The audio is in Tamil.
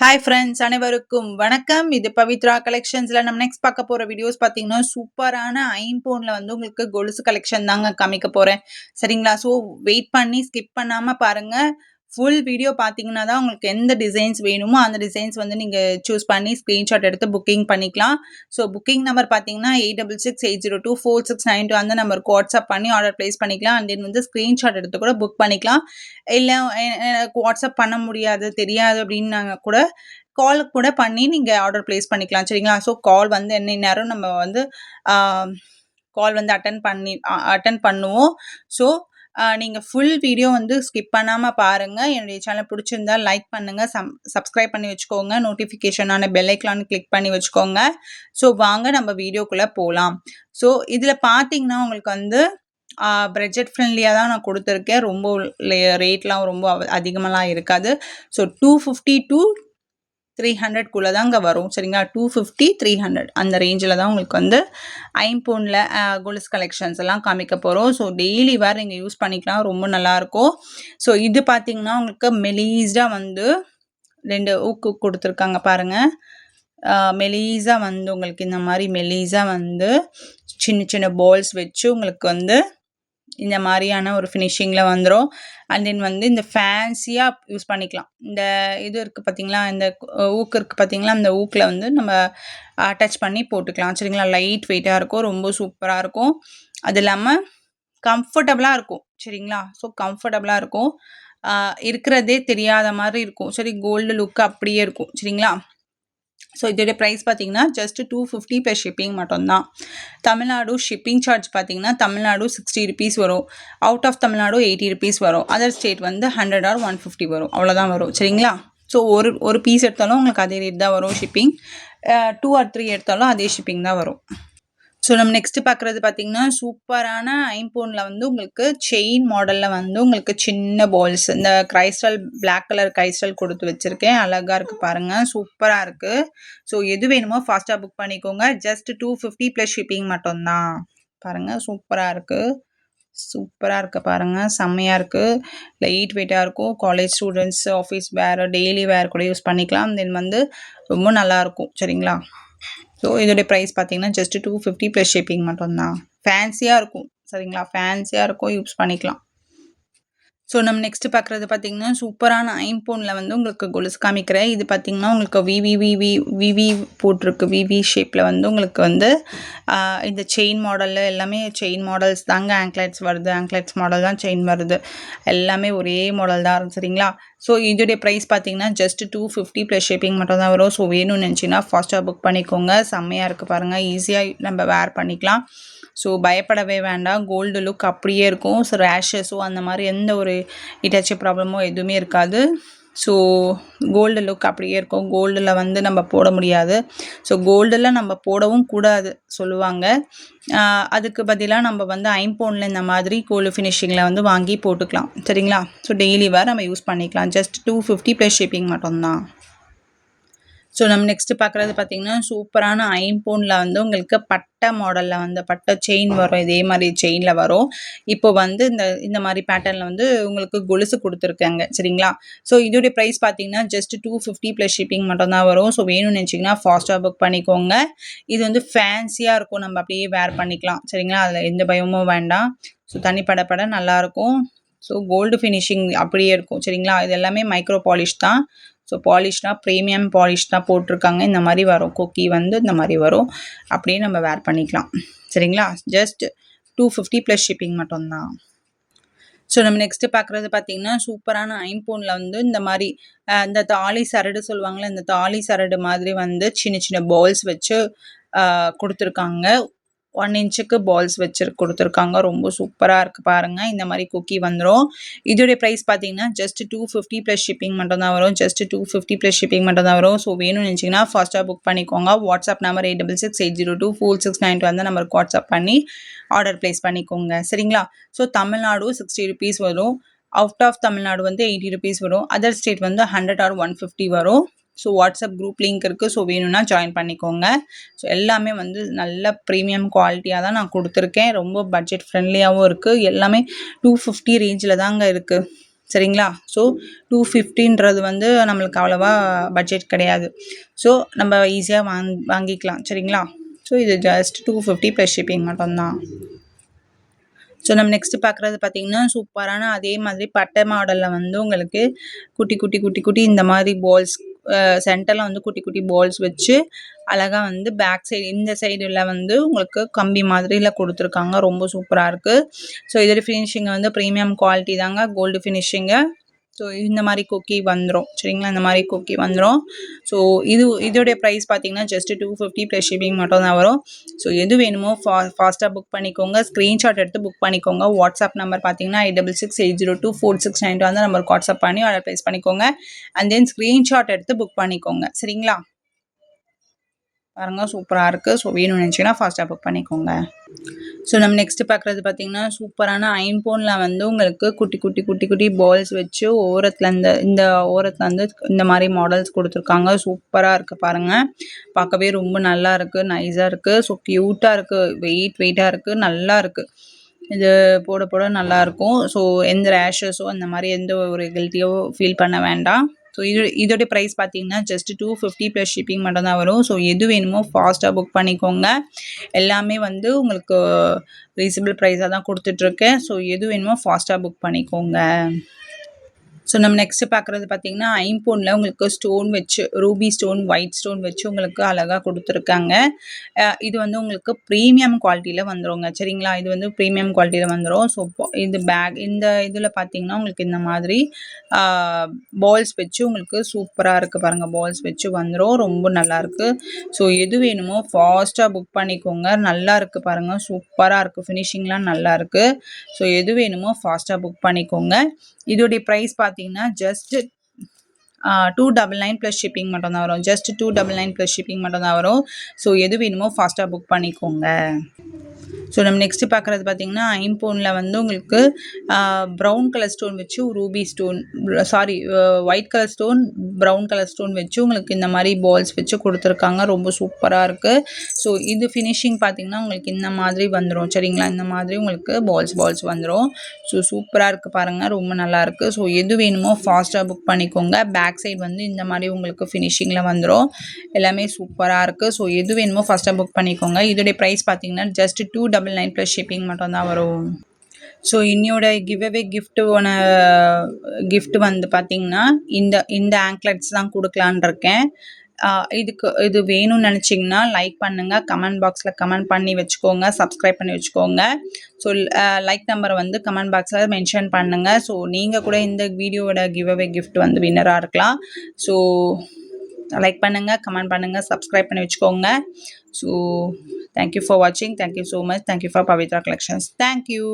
ஹாய் ஃப்ரெண்ட்ஸ் அனைவருக்கும் வணக்கம். இது பவித்ரா கலெக்ஷன்ஸில் நம்ம நெக்ஸ்ட் பார்க்க போகிற வீடியோஸ் பார்த்தீங்கன்னா சூப்பரான ஐம்போனில் வந்து உங்களுக்கு கொலுசு கலெக்ஷன் தாங்க காமிக்க போகிறேன் சரிங்களா? ஸோ வெயிட் பண்ணி ஸ்கிப் பண்ணாமல் பாருங்கள் ஃபுல் வீடியோ பார்த்தீங்கன்னா தான் உங்களுக்கு எந்த டிசைன்ஸ் வேணுமோ அந்த டிசைன்ஸ் வந்து நீங்கள் சூஸ் பண்ணி ஸ்க்ரீன்ஷாட் எடுத்து புக்கிங் பண்ணிக்கலாம். ஸோ புக்கிங் நம்பர் பார்த்தீங்கன்னா eight double six eight zero two four six nine two அந்த நம்பருக்கு வாட்ஸ்அப் பண்ணி ஆர்டர் ப்ளேஸ் பண்ணிக்கலாம். அண்ட் தென் வந்து ஸ்க்ரீன்ஷாட் எடுத்து கூட புக் பண்ணிக்கலாம். இல்லை எனக்கு வாட்ஸ்அப் பண்ண முடியாது தெரியாது அப்படின்னு கூட கால் கூட பண்ணி நீங்கள் ஆர்டர் ப்ளேஸ் பண்ணிக்கலாம். சரிங்களா? ஸோ கால் வந்து என்ன நேரம் நம்ம வந்து கால் வந்து அட்டன் பண்ணி அட்டன் பண்ணுவோம். ஸோ நீங்கள் ஃபுல் வீடியோ வந்து ஸ்கிப் பண்ணாமல் பாருங்கள் என்னுடைய சேனல் பிடிச்சிருந்தா லைக் பண்ணுங்கள் சம் சப்ஸ்கிரைப் பண்ணி வச்சுக்கோங்க. நோட்டிஃபிகேஷனான பெல்லைக்கான் கிளிக் பண்ணி வச்சுக்கோங்க. ஸோ வாங்க நம்ம வீடியோக்குள்ளே போகலாம் ஸோ இதில் பார்த்தீங்கன்னா உங்களுக்கு வந்து பட்ஜெட் ஃப்ரெண்ட்லியாக தான் நான் கொடுத்துருக்கேன். ரொம்ப ரேட்லாம் ரொம்ப அதிகமாகலாம் இருக்காது. So two fifty to three ஹண்ட்ரட்குள்ளே தாங்க வரும். சரிங்களா? டூ ஃபிஃப்டி த்ரீ ஹண்ட்ரட் அந்த ரேஞ்சில் தான் உங்களுக்கு வந்து ஐம்போனில் கொலுஸ் கலெக்ஷன்ஸ் எல்லாம் காமிக்க போகிறோம் ஸோ டெய்லி வேறு நீங்கள் யூஸ் பண்ணிக்கலாம். ரொம்ப நல்லாயிருக்கும் ஸோ இது பார்த்திங்கன்னா உங்களுக்கு மெலீஸ்டாக வந்து ரெண்டு ஊக்கு கொடுத்துருக்காங்க பாருங்கள் மெலீஸாக வந்து உங்களுக்கு இந்த மாதிரி மெலீஸாக வந்து சின்ன சின்ன பால்ஸ் வச்சு உங்களுக்கு வந்து இந்த மாதிரியான ஒரு ஃபினிஷிங்கில் வந்துடும் அண்ட் தென் வந்து இந்த ஃபேன்சியாக யூஸ் பண்ணிக்கலாம். இந்த இது இருக்குது பார்த்தீங்களா இந்த ஊக்கு இருக்குது பார்த்தீங்களா அந்த ஊக்கில் வந்து நம்ம அட்டாச் பண்ணி போட்டுக்கலாம். சரிங்களா? லைட் வெயிட்டாக இருக்கும். ரொம்ப சூப்பராக இருக்கும். அது இல்லாமல் கம்ஃபர்டபுளாக இருக்கும். சரிங்களா? ஸோ கம்ஃபர்டபுளாக இருக்கும். இருக்கிறதே தெரியாத மாதிரி இருக்கும். சரி கோல்டு லுக் அப்படியே இருக்கும். சரிங்களா? ஸோ இதோடைய ப்ரைஸ் பார்த்தீங்கன்னா just two fifty per shipping மட்டும்தான். தமிழ்நாடு ஷிப்பிங் சார்ஜ் பார்த்தீங்கன்னா தமிழ்நாடு சிக்ஸ்டி ருபீஸ் வரும். Out of Tamil Nadu eighty rupees வரும். அதர் ஸ்டேட் வந்து ஹண்ட்ரட் ஆர் ஒன் ஃபிஃப்டி வரும். அவ்வளோதான் வரும். சரிங்களா? ஸோ ஒரு ஒரு பீஸ் எடுத்தாலும் உங்களுக்கு அதே ரேட் தான் வரும் ஷிப்பிங் டூ ஆர் த்ரீ எடுத்தாலும் அதே ஷிப்பிங் தான் வரும். ஸோ நம்ம நெக்ஸ்ட்டு பார்க்குறது பார்த்தீங்கன்னா சூப்பரான ஐம்போனில் வந்து உங்களுக்கு செயின் மாடலில் வந்து உங்களுக்கு சின்ன பால்ஸ் இந்த கிரைஸ்டல் பிளாக் கலர் கிரைஸ்டல் கொடுத்து வச்சுருக்கேன். அழகாக இருக்குது பாருங்கள் சூப்பராக இருக்குது ஸோ எது வேணுமோ ஃபாஸ்ட்டாக புக் பண்ணிக்கோங்க. Just two fifty plus shipping மட்டும்தான். பாருங்கள் சூப்பராக இருக்குது சூப்பராக இருக்குது பாருங்கள் செம்மையாக இருக்குது லைட் வெயிட்டாக இருக்கும். காலேஜ் ஸ்டூடெண்ட்ஸ் ஆஃபீஸ் வேறு டெய்லி வேர் கூட யூஸ் பண்ணிக்கலாம். தென் வந்து ரொம்ப நல்லாயிருக்கும் சரிங்களா? ஸோ இதோடைய ப்ரைஸ் பார்த்தீங்கன்னா just two fifty plus shipping மட்டும்தான். ஃபேன்சியாக இருக்கும். சரிங்களா? ஃபேன்சியாக இருக்கும். யூஸ் பண்ணிக்கலாம். ஸோ நம்ம நெக்ஸ்ட் பார்க்குறது பார்த்தீங்கன்னா சூப்பரான ஐம்போனில் வந்து உங்களுக்கு கொலுசு காமிக்கிறேன் இது பார்த்தீங்கன்னா உங்களுக்கு விவி விவி விவி போட்டிருக்கு. விவி ஷேப்பில் வந்து உங்களுக்கு வந்து இந்த செயின் மாடலில் எல்லாமே செயின் மாடல்ஸ் தாங்க. ஆங்க்லைட்ஸ் வருது. ஆங்க்லைட்ஸ் மாடல் தான் செயின் வருது. எல்லாமே ஒரே மாடல் தான் சரிங்களா? ஸோ இதோடைய ப்ரைஸ் பார்த்தீங்கன்னா just two fifty plus shipping மட்டும் தான் வரும். ஸோ வேணும்னு நினச்சிங்கன்னா ஃபாஸ்ட்டாக புக் பண்ணிக்கோங்க. செம்மையாக இருக்குது பாருங்கள் ஈஸியாக நம்ம வேர் பண்ணிக்கலாம். ஸோ பயப்படவே வேண்டாம். கோல்டு லுக் அப்படியே இருக்கும். ஸோ ரேஷஸோ அந்த மாதிரி எந்த ஒரு இட்டாச்சி ப்ராப்ளமோ எதுவுமே இருக்காது. ஸோ கோல்டு லுக் அப்படியே இருக்கும். கோல்டில் வந்து நம்ம போட முடியாது. ஸோ கோல்டில் நம்ம போடவும் கூடாது சொல்லுவாங்க. அதுக்கு பதிலாக நம்ம வந்து ஐம்போனில் இந்த மாதிரி கோல்டு ஃபினிஷிங்கில் வந்து வாங்கி போட்டுக்கலாம். சரிங்களா? ஸோ டெய்லி வேறு நம்ம யூஸ் பண்ணிக்கலாம். Just two fifty plus shipping மட்டும்தான். ஸோ நம்ம நெக்ஸ்ட் பார்க்குறது பார்த்திங்கன்னா சூப்பரான ஐம்போனில் வந்து உங்களுக்கு பட்டை மாடலில் வந்து பட்டை செயின் வரும் இதே மாதிரி செயினில் வரும். இப்போ வந்து இந்த இந்த மாதிரி பேட்டர்னில் வந்து உங்களுக்கு கொலுசு கொடுத்துருக்காங்க சரிங்களா? ஸோ இதோடைய ப்ரைஸ் பார்த்தீங்கன்னா just two fifty plus shipping மட்டும் தான் வரும். ஸோ வேணும்னு நினச்சிங்கன்னா ஃபாஸ்ட்டாக புக் பண்ணிக்கோங்க. இது வந்து ஃபேன்சியாக இருக்கும். நம்ம அப்படியே வேர் பண்ணிக்கலாம் சரிங்களா? அதில் எந்த பயமும் வேண்டாம். ஸோ தனி பட பட நல்லாயிருக்கும் ஸோ கோல்டு ஃபினிஷிங் அப்படியே இருக்கும் சரிங்களா? இது எல்லாமே மைக்ரோ பாலிஷ் தான். ஸோ பாலிஷ்னா ப்ரீமியம் பாலிஷ் தான் போட்டிருக்காங்க. இந்த மாதிரி வரும். குக்கி வந்து இந்த மாதிரி வரும். அப்படியே நம்ம வேர் பண்ணிக்கலாம். சரிங்களா? Just two fifty plus shipping மட்டும்தான். ஸோ நம்ம நெக்ஸ்ட்டு பார்க்குறது பார்த்திங்கன்னா சூப்பரான ஐம்போனில் வந்து இந்த மாதிரி இந்த தாலி சரடு சொல்லுவாங்களே இந்த தாலி சரடு மாதிரி வந்து சின்ன சின்ன பால்ஸ் வச்சு கொடுத்துருக்காங்க. ஒன் இன்ச்சுக்கு பால்ஸ் வச்சு கொடுத்துருக்காங்க. ரொம்ப சூப்பராக இருக்குது பாருங்கள் இந்த மாதிரி குக்கி வந்துடும் இதோடைய ப்ரைஸ் பார்த்தீங்கன்னா just two fifty plus shipping மட்டும் தான் வரும். Just two fifty plus shipping மட்டும் தான் வரும். ஸோ வேணும்னு நினச்சிங்கன்னா ஃபாஸ்ட்டாக புக் பண்ணிக்கோங்க. WhatsApp number eight double six eight zero two four six nine two அந்த நம்பருக்கு வாட்ஸ்அப் பண்ணி ஆர்டர் ப்ளேஸ் பண்ணிக்கோங்க. சரிங்களா? ஸோ தமிழ்நாடு சிக்ஸ்டி ருபீஸ் வரும். அவுட் ஆஃப் தமிழ்நாடு வந்து எயிட்டி ருபீஸ் வரும். அதர் ஸ்டேட் வந்து ஹண்ட்ரட் ஆர் ஒன் ஃபிஃப்டி வரும். ஸோ வாட்ஸ்அப் குரூப் லிங்க் இருக்குது ஸோ வேணும்னா ஜாயின் பண்ணிக்கோங்க. ஸோ எல்லாமே வந்து நல்ல ப்ரீமியம் குவாலிட்டியாக தான் நான் கொடுத்துருக்கேன். ரொம்ப பட்ஜெட் ஃப்ரெண்ட்லியாகவும் இருக்குது எல்லாமே டூ ஃபிஃப்டி ரேஞ்சில் தாங்க இருக்குது சரிங்களா? ஸோ டூ ஃபிஃப்டின்றது வந்து நம்மளுக்கு அவ்வளோவா பட்ஜெட் கிடையாது. ஸோ நம்ம ஈஸியாக வாங் வாங்கிக்கலாம். சரிங்களா? ஸோ இது just two fifty plus shipping மட்டும்தான். ஸோ நம்ம நெக்ஸ்ட்டு பார்க்குறது பார்த்திங்கன்னா சூப்பரான அதே மாதிரி பட்டை மாடலில் வந்து உங்களுக்கு குட்டி குட்டி குட்டி குட்டி இந்த மாதிரி பால்ஸ் சென்டரில் வந்து குட்டி குட்டி பால்ஸ் வச்சு அழகாக வந்து பேக் சைடு இந்த சைடில் வந்து உங்களுக்கு கம்பி மாதிரியில் கொடுத்துருக்காங்க. ரொம்ப சூப்பராக இருக்குது ஸோ இதோட ஃபினிஷிங் வந்து ப்ரீமியம் குவாலிட்டி தாங்க. கோல்டு ஃபினிஷிங்கு ஸோ இந்த மாதிரி குக்கி வந்துடும் சரிங்களா? இந்த மாதிரி குக்கி வந்துடும் ஸோ இது இதோடைய ப்ரைஸ் பார்த்தீங்கன்னா just two fifty plus shipping மட்டும் தான் வரும். ஸோ எது வேணுமோ ஃபா ஃபாஸ்ட்டாக புக் பண்ணிக்கோங்க. ஸ்க்ரீன்ஷாட் எடுத்து புக் பண்ணிக்கோங்க. வாட்ஸ்அப் நம்பர் பார்த்தீங்கன்னா eight double six eight zero two four six nine two அந்த நம்பருக்கு வாட்ஸ்அப் பண்ணி ஆர்டர் ப்ளேஸ் பண்ணிக்கோங்க. அண்ட் தென் ஸ்க்ரீன்ஷாட் எடுத்து புக் பண்ணிக்கோங்க. சரிங்களா? பாருங்கள் சூப்பராக இருக்குது ஸோ வேணும்னு நினச்சிங்கன்னா ஃபாஸ்ட்டாக புக் பண்ணிக்கோங்க. ஸோ நம்ம நெக்ஸ்ட்டு பார்க்குறது பார்த்திங்கன்னா சூப்பரான ஐம்போனில் வந்து உங்களுக்கு குட்டி குட்டி குட்டி குட்டி பால்ஸ் வச்சு ஓரத்தில் இந்த இந்த ஓரத்தில் வந்து இந்த மாதிரி மாடல்ஸ் கொடுத்துருக்காங்க. சூப்பராக இருக்குது பாருங்கள் பார்க்கவே ரொம்ப நல்லா இருக்குது நைஸாக இருக்குது ஸோ க்யூட்டாக இருக்குது வெயிட் வெயிட்டாக இருக்குது நல்லா இருக்குது இது போட போட நல்லாயிருக்கும் ஸோ எந்த ரேஷஸோ அந்த மாதிரி எந்த ஒரு கில்ட்டியோ ஃபீல் பண்ண வேண்டாம். ஸோ இது இதோடைய ப்ரைஸ் பார்த்தீங்கன்னா just two fifty plus shipping மட்டும் தான் வரும். ஸோ எது வேணுமோ ஃபாஸ்ட்டாக புக் பண்ணிக்கோங்க. எல்லாமே வந்து உங்களுக்கு ரீசனபிள் ப்ரைஸாக தான் கொடுத்துட்ருக்கேன் ஸோ எது வேணுமோ ஃபாஸ்ட்டாக புக் பண்ணிக்கோங்க. ஸோ நம்ம நெக்ஸ்ட்டு பார்க்குறது பார்த்தீங்கன்னா ஐம்போனில் உங்களுக்கு ஸ்டோன் வச்சு ரூபி ஸ்டோன் ஒயிட் ஸ்டோன் வச்சு உங்களுக்கு அழகாக கொடுத்துருக்காங்க. இது வந்து உங்களுக்கு ப்ரீமியம் குவாலிட்டியில் வந்துடுங்க சரிங்களா? இது வந்து ப்ரீமியம் குவாலிட்டியில் வந்துடும் ஸோ இது பேக் இந்த இதில் பார்த்தீங்கன்னா உங்களுக்கு இந்த மாதிரி பால்ஸ் வச்சு உங்களுக்கு சூப்பராக இருக்குது பாருங்கள் பால்ஸ் வச்சு வந்துடும் ரொம்ப நல்லாயிருக்கு ஸோ எது வேணுமோ ஃபாஸ்ட்டாக புக் பண்ணிக்கோங்க. நல்லா இருக்குது பாருங்கள் சூப்பராக இருக்குது ஃபினிஷிங்லாம் நல்லா இருக்குது ஸோ எது வேணுமோ ஃபாஸ்ட்டாக புக் பண்ணிக்கோங்க. இதோடைய ப்ரைஸ் பார்த்து பார்த்தீங்கன்னா just two double nine plus shipping மட்டும் தான் வரும். Just two double nine plus shipping மட்டும் தான் வரும். ஸோ எது வேணுமோ ஃபாஸ்ட்டாக புக் பண்ணிக்கோங்க. ஸோ நம்ம நெக்ஸ்ட்டு பார்க்குறது பார்த்திங்கன்னா ஐம்போனில் வந்து உங்களுக்கு ப்ரௌன் கலர் ஸ்டோன் வச்சு ruby stone sorry white colour stone brown colour stone வச்சு உங்களுக்கு இந்த மாதிரி பால்ஸ் வச்சு கொடுத்துருக்காங்க. ரொம்ப சூப்பராக இருக்குது ஸோ இது ஃபினிஷிங் பார்த்திங்கன்னா உங்களுக்கு இந்த மாதிரி வந்துடும் சரிங்களா? இந்த மாதிரி உங்களுக்கு பால்ஸ் பால்ஸ் வந்துடும் ஸோ சூப்பராக இருக்குது பாருங்கள் ரொம்ப நல்லாயிருக்கு ஸோ எது வேணுமோ ஃபாஸ்ட்டாக புக் பண்ணிக்கோங்க. பேக் சைடு வந்து இந்த மாதிரி உங்களுக்கு ஃபினிஷிங்கில் வந்துடும் எல்லாமே சூப்பராக இருக்குது ஸோ எது வேணுமோ ஃபஸ்ட்டாக புக் பண்ணிக்கோங்க. இதோடைய ப்ரைஸ் பார்த்தீங்கன்னா just two double nine plus shipping மட்டும்தான் வரும். ஸோ இன்னியோட கிவ் அவே கிஃப்ட்டுன கிஃப்ட் வந்து பார்த்திங்கன்னா இந்த இந்த ஆங்க்லெட்ஸ் தான் கொடுக்கலான் இருக்கேன். இதுக்கு இது வேணும்னு நினச்சிங்கன்னா லைக் பண்ணுங்கள் கமெண்ட் பாக்ஸில் கமெண்ட் பண்ணி வச்சுக்கோங்க. சப்ஸ்கிரைப் பண்ணி வச்சுக்கோங்க. ஸோ லைக் நம்பரை வந்து கமெண்ட் பாக்ஸில் மென்ஷன் பண்ணுங்கள் ஸோ நீங்கள் கூட இந்த வீடியோவோட கிவ் அவே கிஃப்ட் வந்து வின்னராக இருக்கலாம். ஸோ லைக் பண்ணுங்கள் கமெண்ட் பண்ணுங்கள் சப்ஸ்கிரைப் பண்ணி வச்சுக்கோங்க. ஸோ தேங்க்யூ ஃபார் வாட்சிங் thank you so much thank you for Pavithra collections thank you